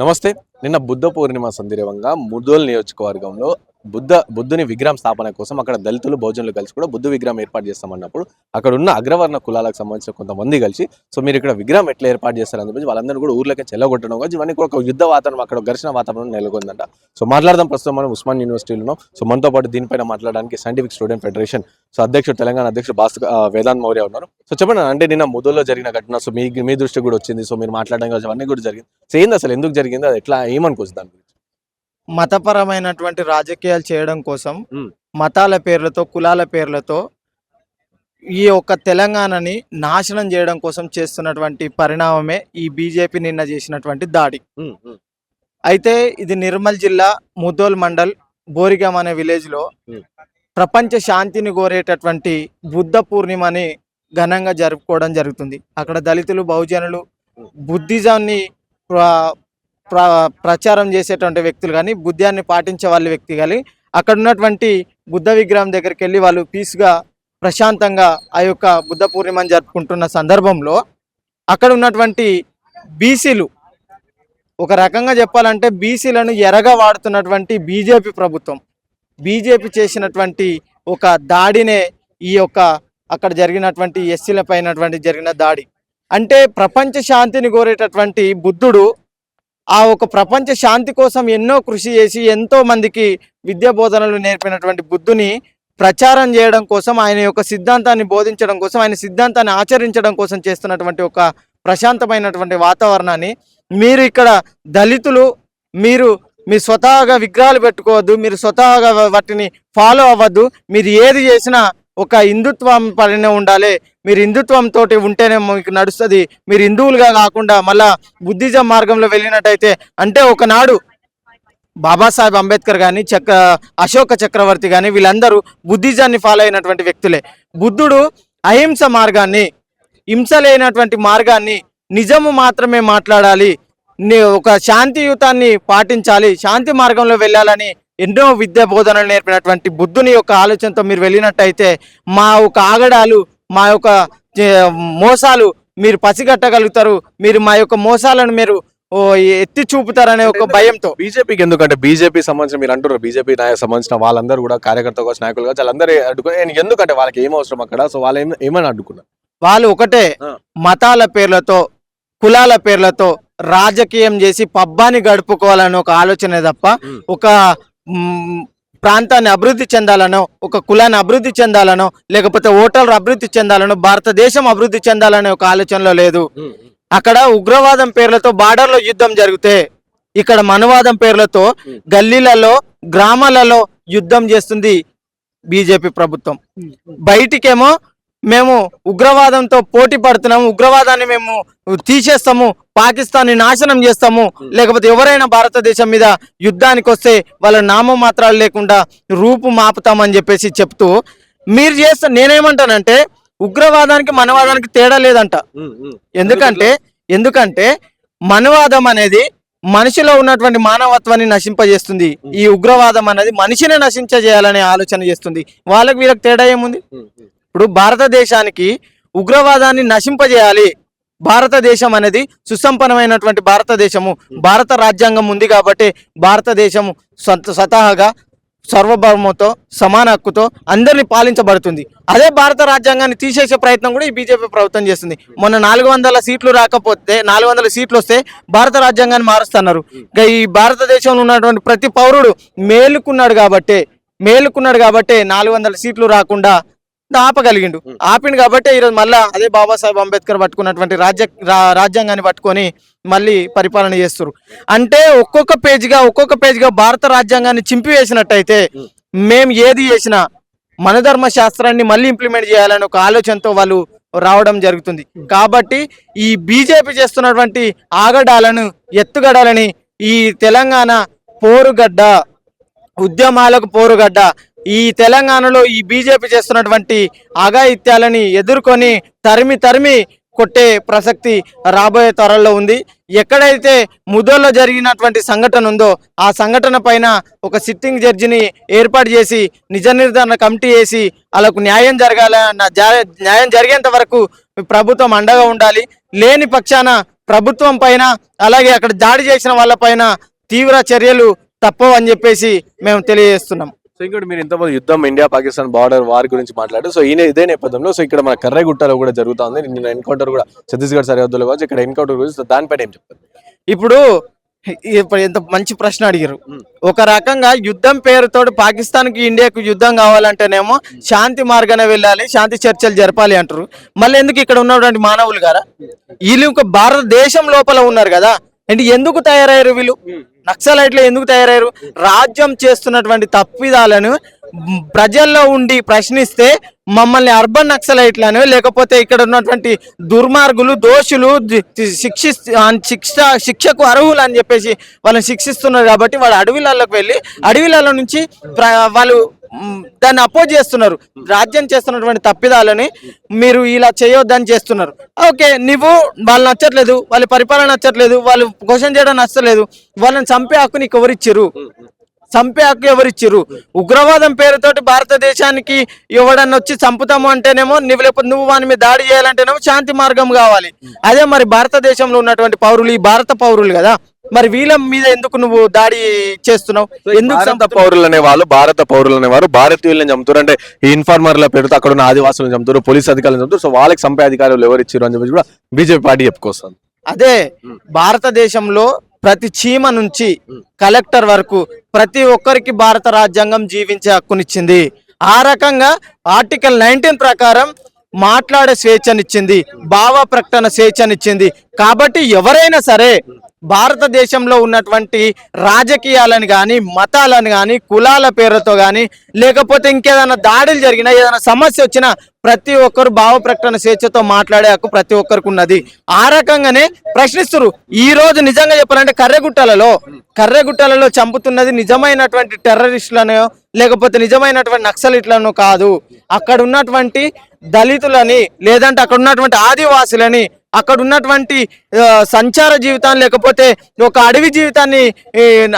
నమస్తే. నిన్న బుద్ధ పూర్ణిమ సందర్భంగా ముదోల్ నియోజకవర్గంలో బుద్ధ బుద్ధుని విగ్రహం స్థాపన కోసం అక్కడ దళితులు బహుజనులు కలిసి కూడా బుద్ధ విగ్రహం ఏర్పాటు చేస్తామన్నప్పుడు అక్కడ ఉన్న అగ్రవర్ణ కులాలకు సంబంధించిన కొంతమంది కలిసి సో మీరు ఇక్కడ విగ్రహం ఎట్లా ఏర్పాటు చేస్తారని చెప్పి వాళ్ళందరూ కూడా ఊర్లోకి చెల్లగొట్టడం కావచ్చు ఇవన్నీ కూడా ఒక యుద్ధ వాతావరణం అక్కడ ఘర్షణ వాతావరణం నెలకొందంట. సో మాట్లాడదాం ప్రస్తుతం మనం ఉస్మాన్ యూనివర్సిటీలో ఉన్నాం. సో మనతో పాటు దీనిపైన మాట్లాడడానికి సైంటిఫిక్ స్టూడెంట్ ఫెడరేషన్ సో అధ్యక్షుడు తెలంగాణ అధ్యక్షుడు భాస్క వేదాంత్ మౌర్య ఉన్నారు. సో చెప్పండి అంటే నిన్న ముదోల్లో జరిగిన ఘటన సో మీ మీ దృష్టి కూడా వచ్చింది సో మీరు మాట్లాడడం కావచ్చు అవన్నీ కూడా జరిగింది. సో ఏంది అసలు ఎందుకు జరిగింది అది ఎట్లా ఏమనుకోవచ్చు దాని గురించి? మతపరమైనటువంటి రాజకీయాలు చేయడం కోసం. మతాల పేర్లతో కులాల పేర్లతో ఈ యొక్క తెలంగాణని నాశనం చేయడం కోసం చేస్తున్నటువంటి పరిణామమే ఈ బీజేపీ నిన్న చేసినటువంటి దాడి అయితే ఇది నిర్మల్ జిల్లా ముదోల్ మండల్ బోరిగం అనే విలేజ్లో మ్మ్. ప్రపంచ శాంతిని కోరేటటువంటి బుద్ధ పూర్ణిమని ఘనంగా జరుపుకోవడం జరుగుతుంది అక్కడ దళితులు బహుజనులు బుద్ధిజాన్ని ప్ర- ప్రచారం చేసేటువంటి వ్యక్తులు కానీ బుద్ధాన్ని పాటించే వాళ్ళ వ్యక్తి కానీ అక్కడ ఉన్నటువంటి బుద్ధ విగ్రహం దగ్గరికి వెళ్ళి వాళ్ళు పీస్గా ప్రశాంతంగా ఆ యొక్క బుద్ధ పూర్ణిమని జరుపుకుంటున్న సందర్భంలో అక్కడ ఉన్నటువంటి బీసీలు ఒక రకంగా చెప్పాలంటే బీసీలను ఎరగా వాడుతున్నటువంటి బీజేపీ ప్రభుత్వం బీజేపీ చేసినటువంటి ఒక దాడినే ఈ యొక్క అక్కడ జరిగినటువంటి ఎస్సీల పైనటువంటి జరిగిన దాడి. అంటే ప్రపంచ శాంతిని కోరేటటువంటి బుద్ధుడు ఆ ఒక ప్రపంచ శాంతి కోసం ఎన్నో కృషి చేసి ఎంతో మందికి విద్యా బోధనలు నేర్పినటువంటి బుద్ధుని ప్రచారం చేయడం కోసం ఆయన యొక్క సిద్ధాంతాన్ని బోధించడం కోసం ఆయన సిద్ధాంతాన్ని ఆచరించడం కోసం చేస్తున్నటువంటి ఒక ప్రశాంతమైనటువంటి వాతావరణాన్ని మీరు ఇక్కడ దళితులు మీరు మీ స్వతహాగా విగ్రహాలు పెట్టుకోవద్దు మీరు స్వతహాగా వాటిని ఫాలో అవ్వద్దు మీరు ఏది చేసినా ఒక హిందుత్వం పైన ఉండాలి. మీరు హిందుత్వం తోటి ఉంటేనే మీకు నడుస్తుంది. మీరు హిందువులుగా కాకుండా మళ్ళా బుద్ధిజం మార్గంలో వెళ్ళినట్టయితే అంటే ఒకనాడు బాబాసాహెబ్ అంబేద్కర్ కానీ చక్ర అశోక చక్రవర్తి కానీ వీళ్ళందరూ బుద్ధిజాన్ని ఫాలో అయినటువంటి వ్యక్తులే. బుద్ధుడు అహింస మార్గాన్ని హింస లేనటువంటి మార్గాన్ని నిజము మాత్రమే మాట్లాడాలి. ఒక శాంతియుతాన్ని పాటించాలి. శాంతి మార్గంలో వెళ్ళాలని ఎన్నో విద్యా బోధనలు నేర్పినటువంటి బుద్ధుని యొక్క ఆలోచనతో మీరు వెళ్ళినట్టయితే మా యొక్క ఆగడాలు మా యొక్క మోసాలు మీరు పసిగట్టగలుగుతారు. మీరు మా యొక్క మోసాలను మీరు ఎత్తి చూపుతారనే ఒక భయంతో. బీజేపీకి ఎందుకంటే బీజేపీ సంబంధించిన మీరు అంటారు బీజేపీ నాయకు సంబంధించిన వాళ్ళందరూ కూడా కార్యకర్త కావచ్చు నాయకులు కావచ్చు వాళ్ళందరూ అడ్డుకుని ఎందుకంటే వాళ్ళకి ఏం అవసరం అక్కడ? సో వాళ్ళు ఏమని అడ్డుకున్నారు? వాళ్ళు ఒకటే. మతాల పేర్లతో కులాల పేర్లతో రాజకీయం చేసి పబ్బాని గడుపుకోవాలని ఒక ఆలోచనే తప్ప. ఒక ప్రాంతాన్ని అభివృద్ధి చెందాలనో ఒక కులాన్ని అభివృద్ధి చెందాలనో లేకపోతే ఓటర్లు అభివృద్ధి చెందాలనో భారతదేశం అభివృద్ధి చెందాలనే ఒక ఆలోచనలో లేదు. అక్కడ ఉగ్రవాదం పేర్లతో బార్డర్లో యుద్ధం జరిగితే ఇక్కడ మనవాదం పేర్లతో. గల్లీలలో గ్రామాలలో యుద్ధం చేస్తుంది బీజేపీ ప్రభుత్వం. బయటికేమో మేము ఉగ్రవాదంతో పోటీ పడుతున్నాము ఉగ్రవాదాన్ని మేము తీసేస్తాము పాకిస్తాన్ని నాశనం చేస్తాము. లేకపోతే ఎవరైనా భారతదేశం మీద యుద్ధానికి వస్తే వాళ్ళ నామమాత్రాలు లేకుండా రూపు మాపుతామని చెప్పేసి చెప్తూ మీరు చేస్తా నేనేమంటానంటే ఉగ్రవాదానికి మనవాదానికి తేడా లేదంట. ఎందుకంటే ఎందుకంటే మనవాదం అనేది మనిషిలో ఉన్నటువంటి మానవత్వాన్ని నశింపజేస్తుంది. ఈ ఉగ్రవాదం అనేది మనిషిని నశించజేయాలనే ఆలోచన చేస్తుంది. వాళ్ళకి వీళ్ళకి తేడా ఏముంది? ఇప్పుడు భారతదేశానికి ఉగ్రవాదాన్ని నశింపజేయాలి. భారతదేశం అనేది సుసంపన్నమైనటువంటి భారతదేశము. భారత రాజ్యాంగం ఉంది కాబట్టి భారతదేశము స్వతహగా స్వతహాగా సర్వభౌమతో సమాన హక్కుతో అందరిని పాలించబడుతుంది. అదే భారత రాజ్యాంగాన్ని తీసేసే ప్రయత్నం కూడా ఈ బీజేపీ ప్రభుత్వం చేస్తుంది. మొన్న నాలుగు వందల సీట్లు రాకపోతే నాలుగు వందల సీట్లు వస్తే భారత రాజ్యాంగాన్ని మారుస్తున్నారు. ఈ భారతదేశంలో ఉన్నటువంటి ప్రతి పౌరుడు మేలుకున్నాడు కాబట్టి మేలుకున్నాడు కాబట్టి నాలుగు వందల సీట్లు రాకుండా ఆపగలిగిండు. ఆపిండు కాబట్టి ఈరోజు మళ్ళా అదే బాబాసాహెబ్ అంబేద్కర్ పట్టుకున్నటువంటి రాజ్య రాజ్యాంగాన్ని పట్టుకొని మళ్ళీ పరిపాలన చేస్తారు అంటే ఒక్కొక్క పేజీగా ఒక్కొక్క పేజీగా భారత రాజ్యాంగాన్ని చింపివేసినట్టయితే మేము ఏది చేసినా మనధర్మ శాస్త్రాన్ని మళ్ళీ ఇంప్లిమెంట్ చేయాలని ఒక ఆలోచనతో వాళ్ళు రావడం జరుగుతుంది. కాబట్టి ఈ బీజేపీ చేస్తున్నటువంటి ఆగడాలను ఎత్తుగడాలని ఈ తెలంగాణ పోరుగడ్డ ఉద్యమాలకు పోరుగడ్డ ఈ తెలంగాణలో ఈ బీజేపీ చేస్తున్నటువంటి అఘాయిత్యాలని ఎదుర్కొని తరిమి తరిమి కొట్టే ప్రసక్తి రాబోయే త్వరలో ఉంది. ఎక్కడైతే ముదోలో జరిగినటువంటి సంఘటన ఉందో ఆ సంఘటన పైన ఒక సిట్టింగ్ జడ్జిని ఏర్పాటు చేసి నిజ నిర్ధారణ కమిటీ వేసి వాళ్ళకు న్యాయం జరగాల న్యాయం జరిగేంత వరకు ప్రభుత్వం అండగా ఉండాలి. లేని పక్షాన ప్రభుత్వం పైన అలాగే అక్కడ దాడి చేసిన వాళ్ళ పైన తీవ్ర చర్యలు తప్పవని చెప్పేసి మేము తెలియజేస్తున్నాం. సో ఇంకోటి మీరు ఇంతమంది యుద్ధం ఇండియా పాకిస్తాన్ బార్డర్ వార్ గురించి మాట్లాడారు. సో ఈయన ఇదే నేపథ్యంలో సో ఇక్కడ మన కర్రగుట్టలో కూడా జరుగుతుంది. నిన్న ఎన్కౌంటర్ కూడా ఛత్తీస్గఢ్ సరిహద్దులో కావచ్చు ఇక్కడ ఎన్కౌంటర్ గురించి సో దానిపైన ఏం చెప్తారు? ఇప్పుడు ఇప్పుడు ఎంత మంచి ప్రశ్న అడిగారు. ఒక రకంగా యుద్ధం పేరుతో పాకిస్తాన్కి ఇండియాకు యుద్ధం కావాలంటేనేమో శాంతి మార్గాన వెళ్ళాలి శాంతి చర్చలు జరపాలి అంటారు. మళ్ళీ ఎందుకు ఇక్కడ ఉన్నటువంటి మానవులు గారా? వీళ్ళు ఒక భారతదేశం లోపల ఉన్నారు కదా. అంటే ఎందుకు తయారయ్యారు వీళ్ళు? నక్సలైట్లు ఎందుకు తయారయ్యారు? రాజ్యం చేస్తున్నటువంటి తప్పిదాలను ప్రజల్లో ఉండి ప్రశ్నిస్తే మమ్మల్ని అర్బన్ నక్సలైట్లను లేకపోతే ఇక్కడ ఉన్నటువంటి దుర్మార్గులు దోషులు శిక్షి శిక్ష శిక్షకు అర్హులు అని చెప్పేసి వాళ్ళని శిక్షిస్తున్నారు కాబట్టి వాళ్ళు అడవిలలోకి వెళ్ళి అడవిలలో నుంచి ప్ర- వాళ్ళు దాన్ని అపోజ్ చేస్తున్నారు. రాజ్యం చేస్తున్నటువంటి తప్పిదాలని మీరు ఇలా చేయొద్దని చేస్తున్నారు. ఓకే నువ్వు వాళ్ళు నచ్చట్లేదు వాళ్ళ పరిపాలన నచ్చట్లేదు వాళ్ళు క్వశ్చన్ చేయడం నచ్చలేదు వాళ్ళని చంపే హక్కు నీకు ఎవరిచ్చారు చంపే హక్కు ఎవరిచ్చిర్రు ఉగ్రవాదం పేరుతోటి భారతదేశానికి ఎవడన్నా వచ్చి చంపుతాము అంటేనేమో నువ్వు లేకపోతే నువ్వు వాని మీద దాడి చేయాలంటేనేమో శాంతి మార్గం కావాలి. అదే మరి భారతదేశంలో ఉన్నటువంటి పౌరులు ఈ భారత పౌరులు కదా? మరి వీళ్ళ మీద ఎందుకు నువ్వు దాడి చేస్తున్నావు? ఎందుకు భారత? పౌరులు అనేవాళ్ళు భారత పౌరులు అనేవారు భారతీయులను చంపుతారు అంటే ఈ ఇన్ఫార్మర్ల పేరుతో అక్కడ ఉన్న ఆదివాసులను చంపుతారు పోలీస్ అధికారులను చంపుతారు సో వాళ్ళకి చంపే అధికారులు ఎవరు ఇచ్చారు అని చెప్పి కూడా బీజేపీ పార్టీ చెప్పుకొస్తుంది. అదే భారతదేశంలో ప్రతి చీమ నుంచి కలెక్టర్ వరకు ప్రతి ఒక్కరికి భారత రాజ్యాంగం జీవించే హక్కునిచ్చింది. ఆ రకంగా ఆర్టికల్ నైన్టీన్ ప్రకారం మాట్లాడే స్వేచ్ఛనిచ్చింది భావ ప్రకటన స్వేచ్ఛనిచ్చింది కాబట్టి ఎవరైనా సరే భారతదేశంలో ఉన్నటువంటి రాజకీయాలను కానీ మతాలను కానీ కులాల పేరుతో కానీ లేకపోతే ఇంకేదైనా దాడులు జరిగినా ఏదైనా సమస్య వచ్చినా ప్రతి ఒక్కరు భావ ప్రకటన స్వేచ్ఛతో మాట్లాడే హక్కు ప్రతి ఒక్కరికి ఉన్నది. ఆ రకంగానే ప్రశ్నిస్తున్నారు ఈ రోజు నిజంగా చెప్పాలంటే కర్రెగుట్టలలో కర్రెగుట్టలలో చంపుతున్నది నిజమైనటువంటి టెర్రరిస్టులను లేకపోతే నిజమైనటువంటి నక్సలిట్లను కాదు. అక్కడ ఉన్నటువంటి దళితులని లేదంటే అక్కడ ఉన్నటువంటి ఆదివాసులని అక్కడ ఉన్నటువంటి సంచార జీవితాన్ని లేకపోతే ఒక అడవి జీవితాన్ని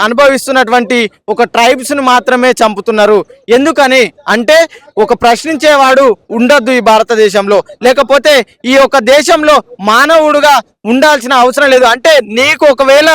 అనుభవిస్తున్నటువంటి ఒక ట్రైబ్స్ను మాత్రమే చంపుతున్నారు. ఎందుకని? అంటే ఒక ప్రశ్నించేవాడు ఉండద్దు ఈ భారతదేశంలో. లేకపోతే ఈ యొక్క దేశంలో మానవుడుగా ఉండాల్సిన అవసరం లేదు. అంటే నీకు ఒకవేళ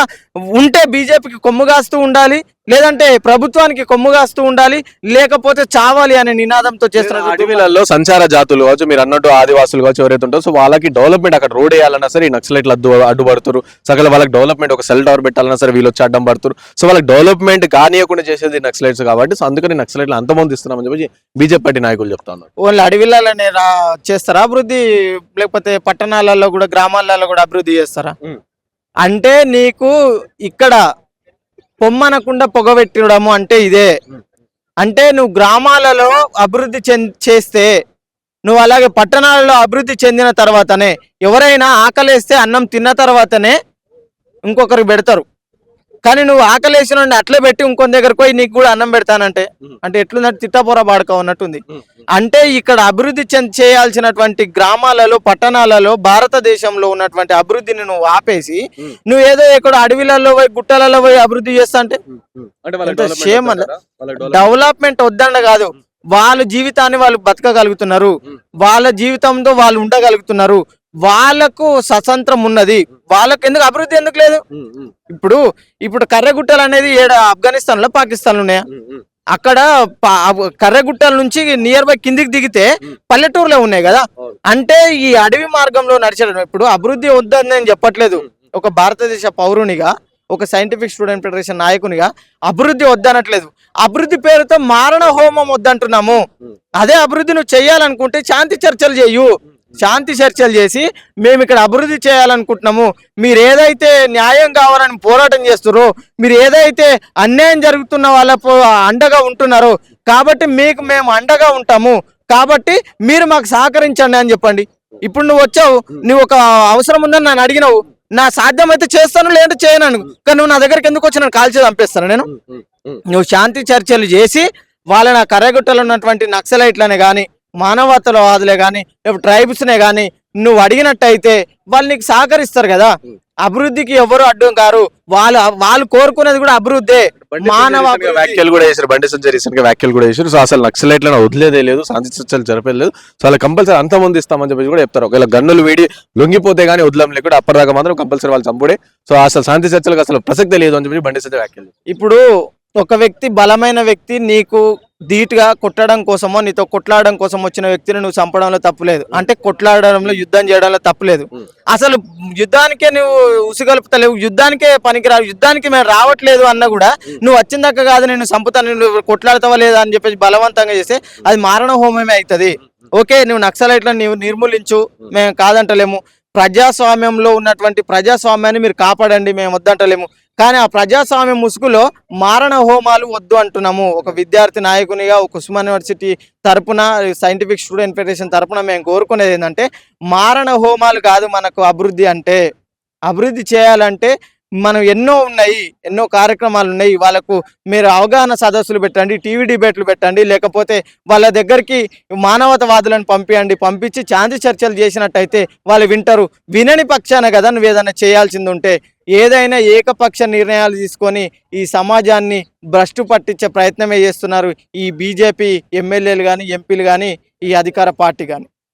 ఉంటే బీజేపీకి కొమ్ము కాస్తూ ఉండాలి లేదంటే ప్రభుత్వానికి కొమ్ము కాస్తూ ఉండాలి లేకపోతే చావాలి అనే నినాదంతో చేస్తున్నారు అడవిలలో సంచార జాతులు కావచ్చు మీరు అన్నట్టు ఆదివాసులు కావచ్చు ఎవరైతే ఉంటారో సో వాళ్ళకి డెవలప్మెంట్ అక్కడ రోడ్ వేయాలన్నా సరే ఈ నక్సలైట్లు అడ్డు అడ్డుపడుతారు. సకల వాళ్ళకి డెవలప్మెంట్ ఒక సెల్ టవర్ పెట్టాలన్నా సరే వీళ్ళు వచ్చి అడ్డం పడుతారు. సో వాళ్ళకి డెవలప్మెంట్ కానియకుండా చేసేది నక్సలైట్స్ కాబట్టి సో అందుకని నక్సలైట్లు అంతమంది ఇస్తున్నామని చెప్పి బీజేపీ పార్టీ నాయకులు చెప్తా ఉన్నారు. ఓన్లీ అడవిలలోనే చేస్తారా అభివృద్ధి? లేకపోతే పట్టణాలలో కూడా గ్రామాలలో కూడా అభివృద్ధి చేస్తారా. అంటే నీకు ఇక్కడ పొమ్మనకుండా పొగబెట్టడము అంటే ఇదే. అంటే నువ్వు గ్రామాలలో అభివృద్ధి చేస్తే నువ్వు అలాగే పట్టణాలలో అభివృద్ధి చెందిన తర్వాతనే ఎవరైనా ఆకలేస్తే అన్నం తిన్న తర్వాతనే ఇంకొకరికి పెడతారు. కానీ నువ్వు ఆకలేసిన అట్లే పెట్టి ఇంకొక దగ్గరకు పోయి నీకు కూడా అన్నం పెడతానంటే అంటే ఎట్లుందంటే తిట్టపోరా బాడక ఉన్నట్టుంది. అంటే ఇక్కడ అభివృద్ధి చేయాల్సినటువంటి గ్రామాలలో పట్టణాలలో భారతదేశంలో ఉన్నటువంటి అభివృద్ధిని నువ్వు ఆపేసి. నువ్వు ఏదో ఇక్కడ అడవిలలో పోయి గుట్టలలో పోయి అభివృద్ధి చేస్తా అంటే అన్న. డెవలప్మెంట్ వద్దండ కాదు. వాళ్ళ జీవితాన్ని వాళ్ళు బతకగలుగుతున్నారు. వాళ్ళ జీవితంతో వాళ్ళు ఉండగలుగుతున్నారు. వాళ్ళకు స్వతంత్రం ఉన్నది. వాళ్ళకు ఎందుకు అభివృద్ధి ఎందుకు లేదు? ఇప్పుడు ఇప్పుడు కర్రగుట్టలు అనేది ఆఫ్ఘనిస్తాన్లో పాకిస్తాన్ ఉన్నాయా? అక్కడ కర్రగుట్టల నుంచి నియర్ బై కిందికి దిగితే పల్లెటూరులో ఉన్నాయి కదా. అంటే ఈ అడవి మార్గంలో నడిచడం ఇప్పుడు అభివృద్ధి వద్దని నేను చెప్పట్లేదు. ఒక భారతదేశ పౌరునిగా ఒక సైంటిఫిక్ స్టూడెంట్ ఫెడరేషన్ నాయకునిగా అభివృద్ధి వద్దనట్లేదు. అభివృద్ధి పేరుతో మారణ హోమం వద్దంటున్నాము. అదే అభివృద్ధి నువ్వు చేయాలనుకుంటే శాంతి చర్చలు చేయు. శాంతి చర్చలు చేసి మేము ఇక్కడ అభివృద్ధి చేయాలనుకుంటున్నాము. మీరు ఏదైతే న్యాయం కావాలని పోరాటం చేస్తున్నారో మీరు ఏదైతే అన్యాయం జరుగుతున్న వాళ్ళ అండగా ఉంటున్నారో కాబట్టి మీకు మేము అండగా ఉంటాము. కాబట్టి మీరు మాకు సహకరించండి అని చెప్పండి. ఇప్పుడు నువ్వు వచ్చావు నువ్వు ఒక అవసరం ఉందని నన్ను అడిగినావు. నా సాధ్యం అయితే చేస్తాను లేదంటే చేయను కానీ నువ్వు నా దగ్గరికి ఎందుకు వచ్చి నన్ను కాల్చేది చంపేస్తాను నేను? నువ్వు శాంతి చర్చలు చేసి వాళ్ళని ఆ కర్రగుట్టలో ఉన్నటువంటి నక్సలైట్లనే కానీ మానవతలవాదులే కానీ ట్రైబ్స్నే కానీ నువ్వు అడిగినట్టయితే వాళ్ళు నీకు సహకరిస్తారు కదా. అభివృద్ధికి ఎవరు అడ్డం కారు వాళ్ళు వాళ్ళు కోరుకునేది కూడా అభివృద్ధే. మానవ. వ్యాఖ్యలు కూడా చేశారు బండి సంజయ్ రీసెంట్గా వ్యాఖ్యలు కూడా చేశారు. సో అసలు నక్సలైట్లను వదిలేదే లేదు శాంతి చర్చలు జరపేది లేదు సో అలా కంపల్సరీ అంత మంది ఇస్తామని చెప్పేసి కూడా చెప్తారు. ఒకవేళ గన్నులు వీడి లొంగిపోతే గానీ వదలం లేకుండా అప్పటిదాకా మాత్రం కంపల్సరీ వాళ్ళు చంపుడే. సో అసలు శాంతి చర్చలకు అసలు ప్రసక్తే లేదు అని చెప్పి బండి సంజయ్ వ్యాఖ్యలు ఇప్పుడు ఒక వ్యక్తి బలమైన వ్యక్తి నీకు ధీటుగా కొట్టడం కోసమో నీతో కొట్లాడడం కోసం వచ్చిన వ్యక్తిని నువ్వు చంపడంలో తప్పులేదు అంటే కొట్లాడడంలో యుద్ధం చేయడంలో తప్పులేదు. అసలు యుద్ధానికే నువ్వు ఉసిగలుపుతలేవు యుద్ధానికే పనికిరావు యుద్ధానికి మేము రావట్లేదు అన్న కూడా నువ్వు వచ్చిందాక కాదు నేను చంపుతాను నువ్వు కొట్లాడతావా లేదా అని చెప్పేసి బలవంతంగా చేస్తే అది మారణ హోమమే అవుతుంది ఓకే నువ్వు నక్సలైట్లను నీవు నిర్మూలించు మేము కాదంటలేము. ప్రజాస్వామ్యంలో ఉన్నటువంటి ప్రజాస్వామ్యాన్ని మీరు కాపాడండి మేము వద్దంటలేము. కానీ ఆ ప్రజాస్వామ్య ముసుగులో మారణ హోమాలు వద్దు అంటున్నాము. ఒక విద్యార్థి నాయకునిగా ఒక ఉస్మాన్ యూనివర్సిటీ తరపున సైంటిఫిక్ స్టూడెంట్ ఫెడరేషన్ తరపున మేము కోరుకునేది ఏంటంటే మారణ హోమాలు కాదు మనకు అభివృద్ధి అంటే. అభివృద్ధి చేయాలంటే మనం ఎన్నో ఉన్నాయి ఎన్నో కార్యక్రమాలు ఉన్నాయి వాళ్ళకు మీరు అవగాహన సదస్సులు పెట్టండి టీవీ డిబేట్లు పెట్టండి లేకపోతే వాళ్ళ దగ్గరికి మానవతవాదులను పంపించండి పంపించి శాంతి చర్చలు చేసినట్టయితే వాళ్ళు వింటారు. వినని పక్షాన కదా నువ్వు ఏదైనా చేయాల్సింది ఉంటే ఏదైనా ఏకపక్ష నిర్ణయాలు తీసుకొని ఈ సమాజాన్ని భ్రష్టు పట్టించే ప్రయత్నమే చేస్తున్నారు ఈ బీజేపీ ఎమ్మెల్యేలు కానీ ఎంపీలు కానీ ఈ అధికార పార్టీ కానీ